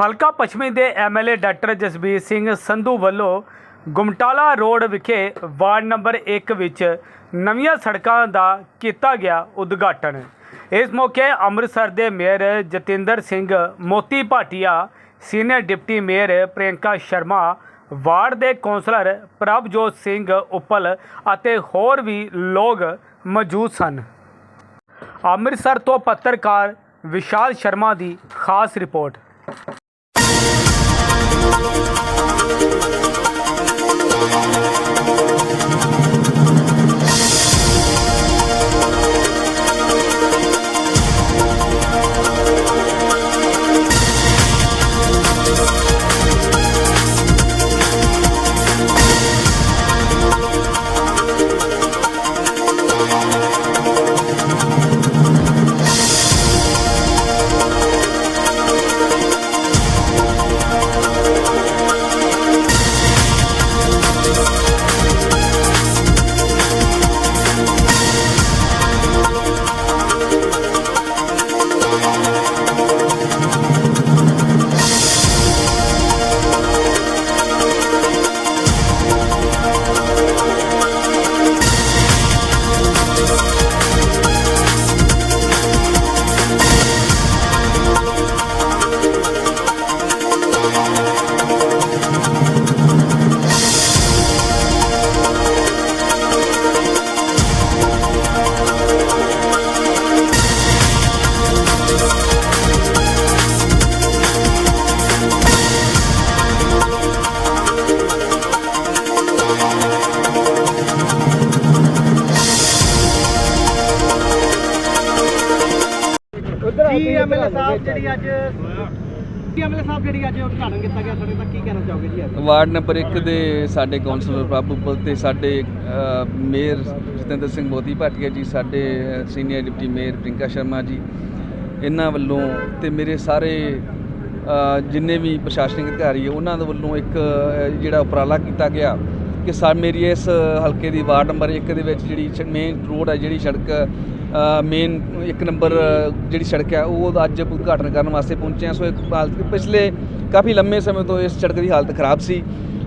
ਹਲਕਾ ਪੱਛਮੀ ਦੇ ਐਮਐਲਏ ਡਾਕਟਰ ਜਸਬੀਰ ਸਿੰਘ ਸੰਧੂ ਵੱਲੋਂ ਗੁਮਟਾਲਾ ਰੋਡ ਵਿਖੇ ਵਾਰਡ ਨੰਬਰ 1 ਵਿੱਚ ਨਵੀਆਂ ਸੜਕਾਂ ਦਾ ਕੀਤਾ ਗਿਆ ਉਦਘਾਟਨ। ਇਸ ਮੌਕੇ ਅੰਮ੍ਰਿਤਸਰ ਦੇ mayor Jatinder Singh Moti Bhatia, senior deputy mayor Priyanka Sharma ward ਦੇ ਕੌਂਸਲਰ ਪ੍ਰਭਜੋਤ ਸਿੰਘ ਉੱਪਲ ਅਤੇ ਹੋਰ ਵੀ ਲੋਕ ਮੌਜੂਦ ਸਨ। ਅੰਮ੍ਰਿਤਸਰ ਤੋਂ ਪੱਤਰਕਾਰ ਵਿਸ਼ਾਲ ਸ਼ਰਮਾ ਦੀ ਖਾਸ ਰਿਪੋਰਟ। ਜੀ ਐਮਐਲਏ ਸਾਹਿਬ ਜਿਹੜੀ ਅੱਜ ਜੀ ਐਮਐਲਏ ਸਾਹਿਬ ਜਿਹੜੀ ਅੱਜ ਉਦਘਾਟਨ ਕੀਤਾ ਗਿਆ ਸਾਡੇ ਤੱਕ ਕੀ ਕਹਿਣਾ ਚਾਹੋਗੇ ਜੀ ਅੱਜ? ਵਾਰਡ ਨੰਬਰ 1 ਦੇ ਸਾਡੇ ਕੌਂਸਲਰ ਪ੍ਰਭੂ ਪੁੱਲ ਤੇ ਸਾਡੇ ਮੇਅਰ ਜਤਿੰਦਰ ਸਿੰਘ ਮੋਦੀ ਭਾਟੀਆ ਜੀ ਸਾਡੇ senior deputy mayor Priyanka Sharma ji ਇਹਨਾਂ ਵੱਲੋਂ ਤੇ ਮੇਰੇ ਸਾਰੇ ਜਿੰਨੇ ਵੀ ਪ੍ਰਸ਼ਾਸਨਿਕ ਅਧਿਕਾਰੀ ਹੈ ਉਹਨਾਂ ਦੇ ਵੱਲੋਂ ਇੱਕ ਜਿਹੜਾ ਉਪਰਾਲਾ ਕੀਤਾ ਗਿਆ ਕਿ ਸਾ ਮੇਰੀ ਇਸ ਹਲਕੇ ਦੀ ਵਾਰਡ ਨੰਬਰ 1 ਦੇ ਵਿੱਚ ਜਿਹੜੀ ਮੇਨ ਰੋਡ ਹੈ ਜਿਹੜੀ ਸੜਕ ਮੇਨ ਇੱਕ ਨੰਬਰ ਜਿਹੜੀ ਸੜਕ ਹੈ ਉਹ ਅੱਜ ਉਦਘਾਟਨ ਕਰਨ ਵਾਸਤੇ ਪਹੁੰਚੇ ਹਾਂ। ਸੋ ਇੱਕ ਹਾਲਤ ਪਿਛਲੇ ਕਾਫੀ ਲੰਮੇ ਸਮੇਂ ਤੋਂ ਇਸ ਸੜਕ ਦੀ ਹਾਲਤ ਖਰਾਬ ਸੀ।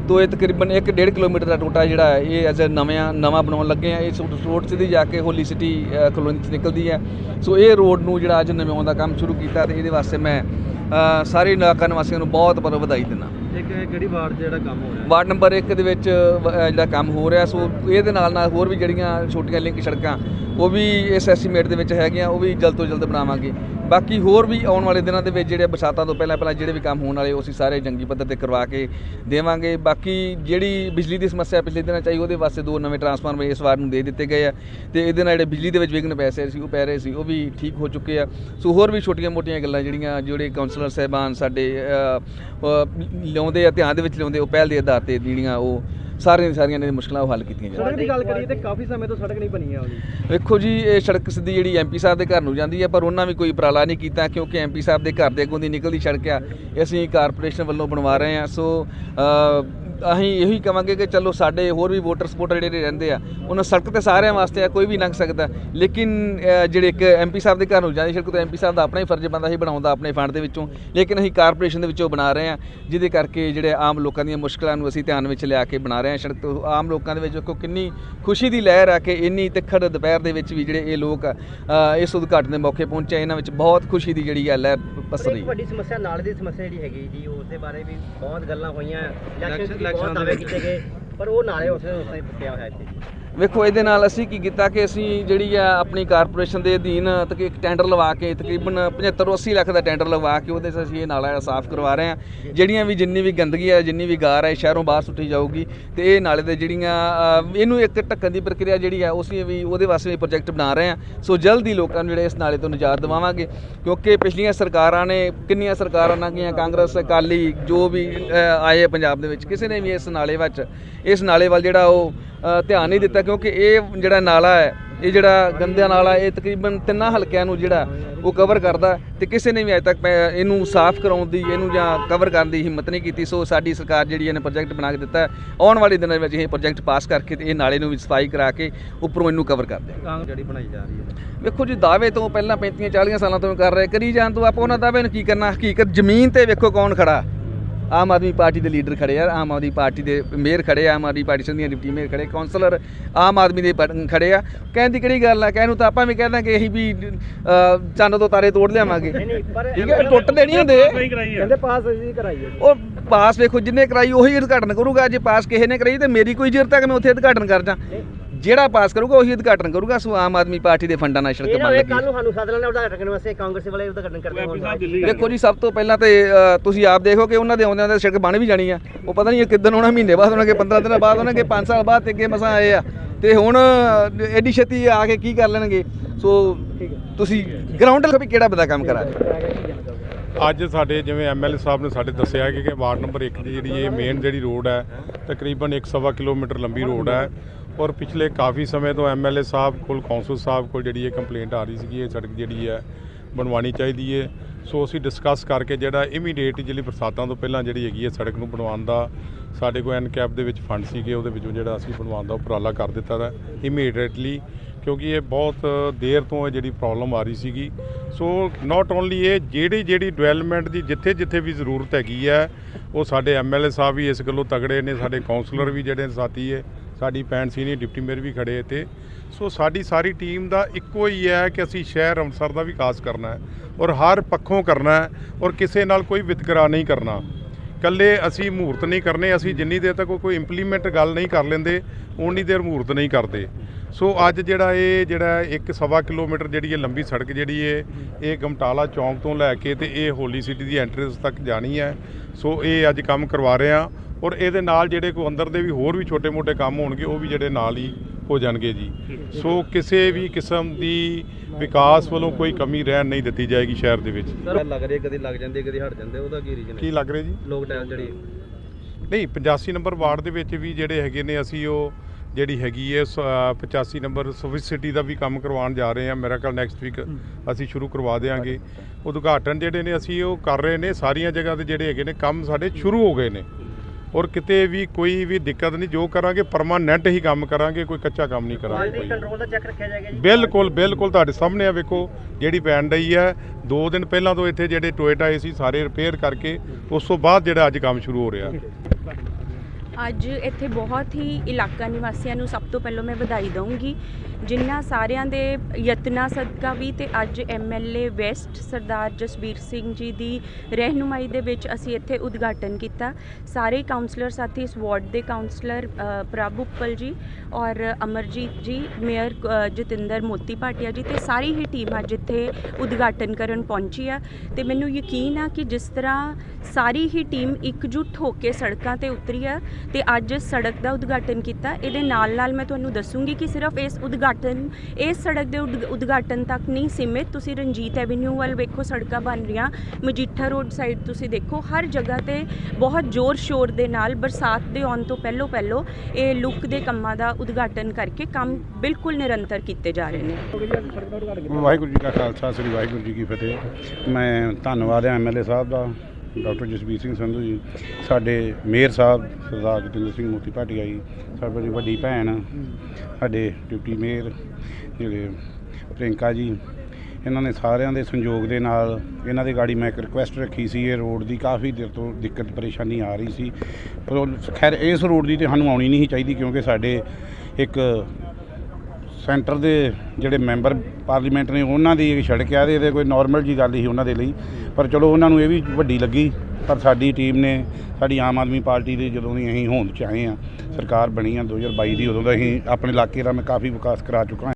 ਤੋ ਇਹ ਤਕਰੀਬਨ 1.5 ਕਿਲੋਮੀਟਰ ਦਾ ਟੋਟਾ ਜਿਹੜਾ ਹੈ ਇਹ ਐਜ਼ ਨਵਾਂ ਨਵਾਂ ਬਣਾਉਣ ਲੱਗੇ ਆ ਇਸ ਰੋਡ ਸਿੱਧੀ ਜਾ ਕੇ ਹੋਲੀ ਸਿਟੀ ਕਲੋਨੀ ਚ ਨਿਕਲਦੀ ਹੈ। ਸੋ ਇਹ ਰੋਡ ਨੂੰ ਜਿਹੜਾ ਅੱਜ ਨਵਿਆਉਣ ਦਾ ਕੰਮ ਸ਼ੁਰੂ ਕੀਤਾ ਤੇ ਇਹਦੇ ਵਾਸਤੇ ਮੈਂ ਸਾਰੇ ਇਲਾਕਾ ਨਿਵਾਸੀਆਂ ਨੂੰ ਬਹੁਤ ਬਹੁਤ ਵਧਾਈ ਦਿੰਦਾ। ਇੱਕ ਕਿਹੜੀ ਵਾਰਡ ਜਿਹੜਾ ਕੰਮ ਹੋ ਰਿਹਾ? ਵਾਰਡ ਨੰਬਰ 1 ਦੇ ਵਿੱਚ ਜਿਹੜਾ ਕੰਮ ਹੋ ਰਿਹਾ। ਸੋ ਇਹਦੇ ਨਾਲ ਨਾਲ ਹੋਰ ਵੀ ਜਿਹੜੀਆਂ ਛੋਟੀਆਂ ਲਿੰਕ ਸੜਕਾਂ ਉਹ ਵੀ ਇਸ ਐਸਟੀਮੇਟ ਦੇ ਵਿੱਚ ਹੈਗੀਆਂ, ਉਹ ਵੀ ਜਲਦ ਤੋਂ ਜਲਦ ਬਣਾਵਾਂਗੇ। ਬਾਕੀ ਹੋਰ ਵੀ ਆਉਣ ਵਾਲੇ ਦਿਨਾਂ ਦੇ ਵਿੱਚ ਜਿਹੜੇ ਬਰਸਾਤਾਂ ਤੋਂ ਪਹਿਲਾਂ ਪਹਿਲਾਂ ਜਿਹੜੇ ਵੀ ਕੰਮ ਹੋਣ ਵਾਲੇ, ਉਹ ਅਸੀਂ ਸਾਰੇ ਜੰਗੀ ਪੱਧਰ ਤੇ ਕਰਵਾ ਕੇ ਦੇਵਾਂਗੇ। ਬਾਕੀ ਜਿਹੜੀ ਬਿਜਲੀ ਦੀ ਸਮੱਸਿਆ ਪਿਛਲੇ ਦਿਨਾਂ ਚਾਹੀ ਉਹਦੇ ਵਾਸਤੇ ਦੋ ਨਵੇਂ ਟਰਾਂਸਫਾਰਮਰ ਇਸ ਵਾਰ ਨੂੰ ਦੇ ਦਿੱਤੇ ਗਏ ਆ ਤੇ ਇਹਦੇ ਨਾਲ ਜਿਹੜੇ ਬਿਜਲੀ ਦੇ ਵਿੱਚ ਵਿਘਨ ਪੈਸੇ ਸੀ, ਉਹ ਪੈ ਰਹੇ ਸੀ, ਉਹ ਵੀ ਠੀਕ ਹੋ ਚੁੱਕੇ ਆ। ਸੋ ਹੋਰ ਵੀ ਛੋਟੀਆਂ-ਮੋਟੀਆਂ ਗੱਲਾਂ ਜਿਹੜੀਆਂ ਜਿਹੜੇ ਕਾਉਂਸਲਰ ਸਾਹਿਬਾਨ ਸਾਡੇ ਲਿਆਉਂਦੇ ਆ, ਧਿਆਨ ਦੇ ਵਿੱਚ ਲਿਆਉਂਦੇ ਉਹ ਪਹਿਲ ਦੇ ਆਧਾਰ ਤੇ ਜਿਹੜੀਆਂ ਉਹ ਸਾਰੀਆਂ ਦੀਆਂ ਸਾਰੀਆਂ ਨੇ ਮੁਸ਼ਕਲਾਂ ਉਹ ਹੱਲ ਕੀਤੀਆਂ ਜਾਣ ਸੜਕ ਦੀ ਗੱਲ ਕਰੀਏ ਤੇ ਕਾਫੀ ਸਮੇਂ ਤੋਂ ਸੜਕ ਨਹੀਂ ਬਣੀ ਹੈ ਉਹਦੀ। ਵੇਖੋ ਜੀ ਇਹ ਸੜਕ ਸਿੱਧੀ ਜਿਹੜੀ ਐਮਪੀ ਸਾਹਿਬ ਦੇ ਘਰ ਨੂੰ ਜਾਂਦੀ ਹੈ ਪਰ ਉਹਨਾਂ ਵੀ ਕੋਈ ਉਪਰਾਲਾ ਨਹੀਂ ਕੀਤਾ ਕਿਉਂਕਿ ਐਮਪੀ ਸਾਹਿਬ ਦੇ ਘਰ ਦੇ ਅੱਗੋਂ ਦੀ ਨਿਕਲਦੀ ਸੜਕ ਆ ਇਹ ਅਸੀਂ ਕਾਰਪੋਰੇਸ਼ਨ ਵੱਲੋਂ ਬਣਵਾ ਰਹੇ ਹਾਂ। ਸੋ ਅਸੀਂ ਇਹੀ ਕਵਾਂਗੇ ਕਿ ਚਲੋ ਸਾਡੇ ਹੋਰ ਵੀ ਵੋਟਰ ਸਪੋਰਟਰ ਜਿਹੜੇ ਰਹਿੰਦੇ ਆ ਉਹਨਾਂ ਸੜਕ ਤੇ ਸਾਰਿਆਂ ਵਾਸਤੇ ਆ ਕੋਈ ਵੀ ਲੰਘ ਸਕਦਾ। ਲੇਕਿਨ ਜਿਹੜੇ ਇੱਕ ਐਮਪੀ ਸਾਹਿਬ ਦੇ ਘਰ ਨੂੰ ਜਾਂਦੀ ਸੜਕ ਤੇ ਐਮਪੀ ਸਾਹਿਬ ਦਾ ਆਪਣਾ ਹੀ ਫਰਜ਼ ਬਣਦਾ ਸੀ ਬਣਾਉਂਦਾ ਆਪਣੇ ਫੰਡ ਦੇ ਵਿੱਚੋਂ। ਲੇਕਿਨ ਅਸੀਂ ਕਾਰਪੋਰੇਸ਼ਨ ਦੇ ਵਿੱਚੋਂ ਬਣਾ ਰਹੇ ਹਾਂ ਜਿਹਦੇ ਕਰਕੇ ਜਿਹੜੇ ਆਮ ਲੋਕਾਂ ਦੀਆਂ ਮੁਸ਼ਕਲਾਂ ਨੂੰ ਅਸੀਂ ਧਿਆਨ ਵਿੱਚ ਲਿਆ ਕੇ ਬਣਾ ਰਹੇ ਹਾਂ ਸੜਕ ਤੋਂ। ਆਮ ਲੋਕਾਂ ਦੇ ਵਿੱਚ ਵੇਖੋ ਕਿੰਨੀ ਖੁਸ਼ੀ ਦੀ ਲਹਿਰ ਆ ਕਿ ਇੰਨੀ ਤਿੱਖੜ ਦੁਪਹਿਰ ਦੇ ਵਿੱਚ ਵੀ ਜਿਹੜੇ ਇਹ ਲੋਕ ਇਸ ਉਦਘਾਟਨ ਦੇ ਮੌਕੇ ਪਹੁੰਚੇ ਇਹਨਾਂ ਵਿੱਚ ਬਹੁਤ ਖੁਸ਼ੀ ਦੀ ਜਿਹੜੀ ਹੈ ਲਹਿਰ ਪਸਰੀ। ਵੱਡੀ ਸਮੱਸਿਆ ਨਾਲੇ ਦੀ ਸਮੱਸਿਆ ਜਿਹੜੀ ਹੈਗੀ ਜੀ ਉਸ ਦੇ ਬਾਰੇ ਵੀ ਬਹੁਤ ਗੱਲਾਂ ਹੋਈਆਂ। ਇਲੈਕਸ਼ਨ ਦੀ ਦਾਅਵੇ ਕੀਤੇ ਗਏ ਪਰ ਉਹ ਨਾਲੇ ਉਸੇ ਉਸੇ ਪਿਆ ਹੋਇਆ ਇੱਥੇ। ਵੇਖੋ, ਇਹਦੇ ਨਾਲ ਅਸੀਂ ਕੀ ਕੀਤਾ ਕਿ ਅਸੀਂ ਜਿਹੜੀ ਆ ਆਪਣੀ ਕਾਰਪੋਰੇਸ਼ਨ ਦੇ ਅਧੀਨ ਤੱਕ ਇੱਕ ਟੈਂਡਰ ਲਵਾ ਕੇ ਤਕਰੀਬਨ 75 80 ਲੱਖ ਦਾ ਟੈਂਡਰ ਲਵਾ ਕੇ ਉਹਦੇ 'ਚ ਅਸੀਂ ਇਹ ਨਾਲਾ ਸਾਫ਼ ਕਰਵਾ ਰਹੇ ਹਾਂ। ਜਿਹੜੀਆਂ ਵੀ ਜਿੰਨੀ ਵੀ ਗੰਦਗੀ ਹੈ ਜਿੰਨੀ ਵੀ ਗਾਰ ਹੈ ਸ਼ਹਿਰੋਂ ਬਾਹਰ ਸੁੱਟੀ ਜਾਊਗੀ ਤੇ ਇਹ ਨਾਲੇ ਦੇ ਜਿਹੜੀਆਂ ਇਹਨੂੰ ਇੱਕ ਢੱਕਣ ਦੀ ਪ੍ਰਕਿਰਿਆ ਜਿਹੜੀ ਆ ਉਸੇ ਵੀ ਉਹਦੇ ਵਾਸਤੇ ਵੀ ਪ੍ਰੋਜੈਕਟ ਬਣਾ ਰਹੇ ਹਾਂ। ਸੋ ਜਲਦੀ ਲੋਕਾਂ ਨੂੰ ਜਿਹੜੇ ਇਸ ਨਾਲੇ ਤੋਂ ਨਿਜਾਤ ਦਿਵਾਵਾਂਗੇ ਕਿਉਂਕਿ ਪਿਛਲੀਆਂ ਸਰਕਾਰਾਂ ਨੇ, ਕਿੰਨੀਆਂ ਸਰਕਾਰਾਂ ਲੰਘੀਆਂ ਕਾਂਗਰਸ, ਅਕਾਲੀ, ਜੋ ਵੀ ਆਏ ਪੰਜਾਬ ਦੇ ਵਿੱਚ, ਕਿਸੇ ਨੇ ਵੀ ਇਸ ਨਾਲੇ ਵਿੱਚ, ਇਸ ਨਾਲੇ ਵੱਲ ਜਿਹੜਾ ਉਹ ਧਿਆਨ ਨਹੀਂ ਦਿੱਤਾ ਕਿਉਂਕਿ ਇਹ ਜਿਹੜਾ ਨਾਲਾ ਹੈ ਇਹ ਜਿਹੜਾ ਗੰਦਿਆਂ ਨਾਲਾ ਇਹ ਤਕਰੀਬਨ ਤਿੰਨਾਂ ਹਲਕਿਆਂ ਨੂੰ ਜਿਹੜਾ ਉਹ ਕਵਰ ਕਰਦਾ ਤੇ ਕਿਸੇ ਨੇ ਵੀ ਅਜੇ ਤੱਕ ਇਹਨੂੰ ਸਾਫ਼ ਕਰਾਉਣ ਦੀ ਇਹਨੂੰ ਜਾਂ ਕਵਰ ਕਰਨ ਦੀ ਹਿੰਮਤ ਨਹੀਂ ਕੀਤੀ। ਸੋ ਸਾਡੀ ਸਰਕਾਰ ਜਿਹੜੀ ਇਹਨੇ ਪ੍ਰੋਜੈਕਟ ਬਣਾ ਕੇ ਦਿੱਤਾ। ਆਉਣ ਵਾਲੇ ਦਿਨਾਂ ਵਿੱਚ ਇਹ ਪ੍ਰੋਜੈਕਟ ਪਾਸ ਕਰਕੇ ਤੇ ਇਹ ਨਾਲੇ ਨੂੰ ਵੀ ਸਫ਼ਾਈ ਕਰਾ ਕੇ ਉੱਪਰੋਂ ਇਹਨੂੰ ਕਵਰ ਕਰ ਕਾਂਗ ਜਿਹੜੀ ਬਣਾਈ ਜਾ ਰਹੀ ਹੈ। ਵੇਖੋ ਜੀ ਦਾਅਵੇ ਤੋਂ ਪਹਿਲਾਂ 35 40 ਸਾਲਾਂ ਤੋਂ ਕਰ ਰਹੇ ਕਰੀ ਜਾਣ ਤੋਂ ਆਪਾਂ ਉਹਨਾਂ ਦਾਅਵੇ ਨੂੰ ਕੀ ਕਰਨਾ? ਹਕੀਕਤ ਜ਼ਮੀਨ ਤੇ ਵੇਖੋ ਕੌਣ ਖੜਾ। ਆਮ ਆਦਮੀ ਪਾਰਟੀ ਦੇ ਲੀਡਰ ਖੜੇ ਆ ਆਮ ਆਦਮੀ ਪਾਰਟੀ ਦੇ ਮੇਅਰ ਖੜੇ ਆ ਆਮ ਆਦਮੀ ਪਾਰਟੀ ਸੰਧੀਆਂ ਡਿਪਟੀ ਮੇਅਰ ਖੜੇ ਕਾਉਂਸਲਰ ਆਮ ਆਦਮੀ ਦੇ ਖੜੇ ਆ। ਕਹਿਣ ਦੀ ਕਿਹੜੀ ਗੱਲ ਆ? ਕਹਿਣ ਨੂੰ ਤਾਂ ਆਪਾਂ ਵੀ ਕਹਿ ਦਾਂਗੇ ਅਸੀਂ ਵੀ ਚੰਨ ਤੋਂ ਤਾਰੇ ਤੋੜ ਲਿਆਵਾਂਗੇ। ਠੀਕ ਹੈ ਟੁੱਟਦੇ ਨਹੀਂ ਹੁੰਦੇ। ਕਹਿੰਦੇ ਪਾਸ ਅਸੀਂ ਕਰਾਈਏ ਉਹ ਪਾਸ ਵੇਖੋ ਜਿੰਨੇ ਕਰਾਈ ਉਹੀ ਉਦਘਾਟਨ ਕਰੂਗਾ। ਜੇ ਪਾਸ ਕਿਸੇ ਨੇ ਕਰਾਈ ਤੇ ਮੇਰੀ ਕੋਈ ਜ਼ਰੂਰਤ ਹੈ ਕਿ ਮੈਂ ਉੱਥੇ ਉਦਘਾਟਨ ਕਰ ਜਾਂ। ਜਿਹੜਾ ਪਾਸ ਕਰੂਗਾ ਉਹੀ ਉਦਘਾਟਨ ਕਰੂਗਾ ਸੋ ਆਮ ਆਦਮੀ ਪਾਰਟੀ ਦੇ ਫੰਡਾਂ ਨਾਲ ਸੜਕ ਨਾ ਬਣ ਲੱਗੀ ਕੱਲ ਨੂੰ ਸਾਨੂੰ ਲੈਣਾ ਉਹਦਾ ਰੱਖਣ ਵਾਸਤੇ ਕਾਂਗਰਸ ਵਾਲੇ ਉਹਦਾ ਕੱਢਣ ਕਰਦੇ ਹੋਣ ਦੇਖੋ ਜੀ ਸਭ ਤੋਂ ਪਹਿਲਾਂ ਤੇ ਤੁਸੀਂ ਆਪ ਦੇਖੋ ਕਿ ਉਹਨਾਂ ਦੇ ਆਉਂਦਿਆਂ ਦੇ ਸੜਕ ਬਣ ਵੀ ਜਾਣੀ ਆ। ਉਹ ਪਤਾ ਨਹੀਂ ਕਿਦਾਂ ਹੋਣਾ ਮਹੀਨੇ ਬਾਅਦ ਹੋਣਗੇ 15 ਦਿਨਾਂ ਬਾਅਦ ਹੋਣਗੇ 5 ਸਾਲ ਬਾਅਦ ਤੇ ਅੱਗੇ ਮਸਾਂ ਆਏ ਆ। ਤੇ ਹੁਣ ਐਡੀ ਛੇਤੀ ਆ ਕੇ ਕੀ ਕਰ ਲੈਣਗੇ? ਸੋ ਤੁਸੀਂ ਗਰਾਊਂਡ ਤੇ ਵੀ ਕਿਹੜਾ ਬੰਦਾ ਕੰਮ ਕਰਾ ਅੱਜ ਸਾਡੇ ਜਿਵੇਂ ਐਮਐਲਏ ਸਾਹਿਬ ਨੇ ਸਾਡੇ ਦੱਸਿਆ ਕਿ ਕਿ ਵਾਰਡ ਨੰਬਰ 1 ਦੀ ਜਿਹੜੀ ਇਹ ਮੇਨ ਜਿਹੜੀ ਰੋਡ ਹੈ ਤਕਰੀਬਨ 1.5 ਕਿਲੋਮੀਟਰ ਲੰਬੀ ਰੋਡ ਹੈ। ਔਰ ਪਿਛਲੇ ਕਾਫੀ ਸਮੇਂ ਤੋਂ ਐਮਐਲਏ ਸਾਹਿਬ ਕੋਲ, ਕੌਂਸਲ ਸਾਹਿਬ ਕੋਲ ਜਿਹੜੀ ਇਹ ਕੰਪਲੇਂਟ ਆ ਰਹੀ ਸੀਗੀ, ਇਹ ਸੜਕ ਜਿਹੜੀ ਹੈ ਬਣਵਾਉਣੀ ਚਾਹੀਦੀ ਹੈ। ਸੋ ਅਸੀਂ ਡਿਸਕਸ ਕਰਕੇ ਜਿਹੜਾ ਇਮੀਡੀਏਟ ਜਿਹੜੀ ਬਰਸਾਤਾਂ ਤੋਂ ਪਹਿਲਾਂ ਜਿਹੜੀ ਹੈਗੀ ਹੈ ਸੜਕ ਨੂੰ ਬਣਵਾਉਣ ਦਾ, ਸਾਡੇ ਕੋਲ ਐਨਕੈਪ ਦੇ ਵਿੱਚ ਫੰਡ ਸੀਗੇ, ਉਹਦੇ ਵਿੱਚੋਂ ਜਿਹੜਾ ਅਸੀਂ ਬਣਵਾਉਣ ਦਾ ਉਪਰਾਲਾ ਕਰ ਦਿੱਤਾ ਦਾ ਇਮੀਡੀਏਟਲੀ ਕਿਉਂਕਿ ਇਹ ਬਹੁਤ ਦੇਰ ਤੋਂ ਇਹ ਜਿਹੜੀ ਪ੍ਰੋਬਲਮ ਆ ਰਹੀ ਸੀਗੀ। ਸੋ ਨਾਟ ਓਨਲੀ ਇਹ, ਜਿਹੜੀ ਜਿਹੜੀ ਡਿਵੈਲਪਮੈਂਟ ਦੀ ਜਿੱਥੇ ਜਿੱਥੇ ਵੀ ਜ਼ਰੂਰਤ ਹੈਗੀ ਹੈ, ਉਹ ਸਾਡੇ ਐਮਐਲਏ ਸਾਹਿਬ ਵੀ ਇਸ ਗੱਲੋਂ ਤਗੜੇ ਨੇ, ਸਾਡੇ ਕਾਉਂਸਲਰ ਵੀ ਜਿਹੜੇ ਸਾਥੀ ਹੈ ਸਾਡੀ ਭੈਣ ਸੀਨੀਅਰ ਡਿਪਟੀ ਮੇਅਰ ਵੀ ਖੜੇ ਇੱਥੇ। ਸੋ ਸਾਡੀ ਸਾਰੀ ਟੀਮ ਦਾ ਇੱਕੋ ਹੀ ਹੈ ਕਿ ਅਸੀਂ ਸ਼ਹਿਰ ਅੰਮ੍ਰਿਤਸਰ ਦਾ ਵਿਕਾਸ ਕਰਨਾ ਹੈ ਔਰ ਹਰ ਪੱਖੋਂ ਕਰਨਾ ਹੈ ਔਰ ਕਿਸੇ ਨਾਲ ਕੋਈ ਵਿਤਕਰਾ ਨਹੀਂ ਕਰਨਾ। ਕੱਲੇ ਅਸੀਂ ਮਹੂਰਤ ਨਹੀਂ ਕਰਨੇ, ਅਸੀਂ ਜਿੰਨੀ ਦੇਰ ਤੱਕ ਕੋਈ ਇੰਪਲੀਮੈਂਟ ਗੱਲ ਨਹੀਂ ਕਰ ਲੈਂਦੇ ਉਨੀ ਦੇਰ ਮਹੂਰਤ ਨਹੀਂ ਕਰਦੇ। ਸੋ ਅੱਜ ਜਿਹੜਾ ਇਹ ਜਿਹੜਾ ਇੱਕ ਸਵਾ ਕਿਲੋਮੀਟਰ ਜਿਹੜੀ ਇਹ ਲੰਬੀ ਸੜਕ ਜਿਹੜੀ ਹੈ ਇਹ ਗਮਟਾਲਾ ਚੌਂਕ ਤੋਂ ਲੈ ਕੇ ਤੇ ਇਹ ਹੋਲੀ ਸਿਟੀ ਦੀ ਐਂਟਰੈਂਸ ਤੱਕ ਜਾਣੀ ਹੈ। ਸੋ ਇਹ ਅੱਜ ਕੰਮ ਕਰਵਾ ਰਹੇ ਆ ਔਰ ਇਹਦੇ ਨਾਲ ਜਿਹੜੇ ਕੋ ਅੰਦਰ ਦੇ ਵੀ ਹੋਰ ਵੀ ਛੋਟੇ-ਮੋਟੇ ਕੰਮ ਹੋਣਗੇ ਉਹ ਵੀ ਜਿਹੜੇ ਨਾਲ ਹੀ ਹੋ ਜਾਣਗੇ ਜੀ। ਸੋ ਕਿਸੇ ਵੀ ਕਿਸਮ ਦੀ ਵਿਕਾਸ ਵੱਲੋਂ ਕੋਈ ਕਮੀ ਰਹਿਣ ਨਹੀਂ ਦਿੱਤੀ ਜਾਏਗੀ ਸ਼ਹਿਰ ਦੇ ਵਿੱਚ। ਲੱਗ ਰਹੀ ਕਦੀ ਲੱਗ ਜਾਂਦੇ ਕਦੀ ਹਟ ਜਾਂਦੇ ਉਹਦਾ ਕੀ ਰੀਜਨ ਕੀ ਲੱਗ ਰਿਹਾ ਜੀ? ਲੋਕ ਟਾਈਮ ਜਿਹੜੀ ਨਹੀਂ 85 ਨੰਬਰ ਵਾਰਡ ਦੇ ਵਿੱਚ ਵੀ ਜਿਹੜੇ ਹੈਗੇ ਨੇ ਅਸੀਂ ਉਹ ਜਿਹੜੀ ਹੈਗੀ ਹੈ ਸ- ਅ, 85 ਨੰਬਰ ਸਵਿਸ ਸਿਟੀ ਦਾ ਵੀ ਕੰਮ ਕਰਵਾਉਣ ਜਾ ਰਹੇ ਹਾਂ। ਮੇਰਾ ਕੱਲ ਨੈਕਸਟ ਵੀਕ ਅਸੀਂ ਸ਼ੁਰੂ ਕਰਵਾ ਦੇਵਾਂਗੇ ਉਦਘਾਟਨ ਜਿਹੜੇ ਨੇ ਅਸੀਂ ਉਹ ਕਰ ਰਹੇ ਨੇ ਸਾਰੀਆਂ ਜਗ੍ਹਾ ਤੇ ਜਿਹੜੇ ਹੈਗੇ ਨੇ ਕੰਮ ਸਾਡੇ ਸ਼ੁਰੂ ਹੋ ਗਏ ਨੇ। ਔਰ ਕਿਤੇ ਵੀ ਕੋਈ ਵੀ ਦਿੱਕਤ ਨਹੀਂ ਜੋ ਕਰਾਂਗੇ ਪਰਮਾਨੈਂਟ ਹੀ ਕੰਮ ਕਰਾਂਗੇ ਕੋਈ ਕੱਚਾ ਕੰਮ ਨਹੀਂ ਕਰਾਂਗੇ ਕੋਈ ਕੰਟਰੋਲ ਦਾ ਚੈੱਕ ਰੱਖਿਆ ਜਾਏਗਾ ਜੀ। ਬਿਲਕੁਲ ਬਿਲਕੁਲ ਤੁਹਾਡੇ ਸਾਹਮਣੇ ਆ ਵੇਖੋ ਜਿਹੜੀ ਪੈਣ ਡਈ ਹੈ ਦੋ ਦਿਨ ਪਹਿਲਾਂ ਤੋਂ ਇੱਥੇ ਜਿਹੜੇ ਟੋਇਟ ਆਏ ਸੀ ਸਾਰੇ ਰਿਪੇਅਰ ਕਰਕੇ ਉਸ ਤੋਂ ਬਾਅਦ ਜਿਹੜਾ ਅੱਜ ਕੰਮ ਸ਼ੁਰੂ ਹੋ ਰਿਹਾ। ਅੱਜ ਇੱਥੇ ਬਹੁਤ ਹੀ ਇਲਾਕਾ ਨਿਵਾਸੀਆਂ ਨੂੰ ਸਭ ਤੋਂ ਪਹਿਲਾਂ ਮੈਂ ਵਧਾਈ ਦਊਂਗੀ। ਜਿਨ੍ਹਾਂ ਸਾਰਿਆਂ ਦੇ ਯਤਨਾਂ ਸਦਕਾ ਵੀ ਤੇ ਅੱਜ ਐਮਐਲਏ ਵੈਸਟ ਸਰਦਾਰ ਜਸਬੀਰ ਸਿੰਘ ਜੀ ਦੀ ਰਹਿਨੁਮਾਈ ਦੇ ਵਿੱਚ ਅਸੀਂ ਇੱਥੇ ਉਦਘਾਟਨ ਕੀਤਾ। ਸਾਰੇ ਕਾਉਂਸਲਰ ਸਾਥੀ ਇਸ ਵਾਰਡ ਦੇ ਕਾਉਂਸਲਰ ਪ੍ਰਭ ਉੱਪਲ ਜੀ ਔਰ ਅਮਰਜੀਤ ਜੀ, ਮੇਅਰ ਜਤਿੰਦਰ ਮੋਤੀ ਭਾਟੀਆ ਜੀ ਤੇ ਸਾਰੀ ਹੀ ਟੀਮ ਅੱਜ ਇੱਥੇ ਉਦਘਾਟਨ ਕਰਨ ਪਹੁੰਚੀ ਆ। ਤੇ ਮੈਨੂੰ ਯਕੀਨ ਆ ਕਿ ਜਿਸ ਤਰ੍ਹਾਂ ਸਾਰੀ ਹੀ ਟੀਮ ਇਕਜੁੱਟ ਹੋ ਕੇ ਸੜਕਾਂ ਤੇ ਉਤਰੀ ਆ ਤੇ ਅੱਜ ਸੜਕ ਦਾ ਉਦਘਾਟਨ ਕੀਤਾ। ਇਹਦੇ ਨਾਲ ਨਾਲ ਮੈਂ ਤੁਹਾਨੂੰ ਦੱਸੂਗੀ ਕਿ ਸਿਰਫ ਇਸ ਉਦਘਾਟਨ, ਇਸ ਸੜਕ ਦੇ ਉਦਘ- ਉਦਘਾਟਨ ਤੱਕ ਨਹੀਂ ਸੀਮਿਤ। ਤੁਸੀਂ ਰਣਜੀਤ ਐਵਨਿਊ ਵੱਲ ਵੇਖੋ, ਸੜਕਾਂ ਬਣ ਰਹੀਆਂ। ਮਜੀਠਾ ਰੋਡ ਸਾਈਡ ਤੁਸੀਂ ਦੇਖੋ, ਹਰ ਜਗ੍ਹਾ ਤੇ ਬਹੁਤ ਜ਼ੋਰ ਸ਼ੋਰ ਦੇ ਨਾਲ ਬਰਸਾਤ ਦੇ ਆਉਣ ਤੋਂ ਪਹਿਲੋਂ ਪਹਿਲੋਂ ਇਹ ਲੁੱਕ ਦੇ ਕੰਮਾਂ ਦਾ ਉਦਘਾਟਨ ਕਰਕੇ ਕੰਮ ਬਿਲਕੁਲ ਨਿਰੰਤਰ ਕੀਤੇ ਜਾ ਰਹੇ ਨੇ। ਵਾਹਿਗੁਰੂ ਜੀ ਕਾ ਖਾਲਸਾ, ਸ੍ਰੀ ਵਾਹਿਗੁਰੂ ਜੀ ਕੀ ਫਤਿਹ। ਮੈਂ ਧੰਨਵਾਦ ਹਾਂ ਐਮਐਲਏ ਸਾਹਿਬ ਦਾ। ਡਾਕਟਰ ਜਸਬੀਰ ਸਿੰਘ ਸੰਧੂ ਜੀ, ਸਾਡੇ ਮੇਅਰ ਸਾਹਿਬ ਸਰਦਾਰ ਜਤਿੰਦਰ ਸਿੰਘ ਮੋਤੀ ਭਾਟੀਆ ਜੀ, ਸਾਡੀ ਵੱਡੀ ਭੈਣ, ਸਾਡੇ ਡਿਪਟੀ ਮੇਅਰ, ਜਿਹੜੇ ਪ੍ਰਿੰਕਾ ਜੀ, ਇਹਨਾਂ ਨੇ ਸਾਰਿਆਂ ਦੇ ਸੰਯੋਗ ਦੇ ਨਾਲ ਇਹਨਾਂ ਦੇ ਗਾੜੀ ਮੈਂ ਇੱਕ ਰਿਕੁਐਸਟ ਰੱਖੀ ਸੀ, ਇਹ ਰੋਡ ਦੀ ਕਾਫੀ ਦੇਰ ਤੋਂ ਦਿੱਕਤ, ਪਰੇਸ਼ਾਨੀ ਆ ਰਹੀ ਸੀ। ਪਰ ਉਹ- ਖੈਰ ਇਸ ਰੋਡ ਦੀ ਤੇ ਸਾਨੂੰ ਆਉਣੀ ਨਹੀਂ ਸੀ ਚਾਹੀਦੀ ਕਿਉਂਕਿ ਸਾਡੇ ਇੱਕ ਸੈਂਟਰ ਦੇ ਜਿਹੜੇ ਮੈਂਬਰ ਪਾਰਲੀਮੈਂਟ ਨੇ ਉਹਨਾਂ ਦੀ ਇੱਕ ਸੜਕ ਆ ਤੇ ਇਹਦੇ ਕੋਈ ਨਾਰਮਲ ਜੀ ਗੱਲ ਹੀ ਉਹਨਾਂ ਦੇ ਲਈ। ਪਰ ਚਲੋ ਉਹਨਾਂ ਨੂੰ ਇਹ ਵੀ ਵੱਡੀ ਲੱਗੀ, ਪਰ ਸਾਡੀ ਟੀਮ ਨੇ, ਸਾਡੀ ਆਮ ਆਦਮੀ ਪਾਰਟੀ ਦੇ ਜਦੋਂ ਦੀ ਅਸੀਂ ਹੋਂਦ ਚ ਆਏ ਆ ਸਰਕਾਰ ਬਣੀ ਆ 2022 ਦੀ ਉਦੋਂ ਦਾ ਅਸੀਂ ਆਪਣੇ ਇਲਾਕੇ ਦਾ ਮੈਂ ਕਾਫੀ ਵਿਕਾਸ ਕਰਾ ਚੁੱਕਾ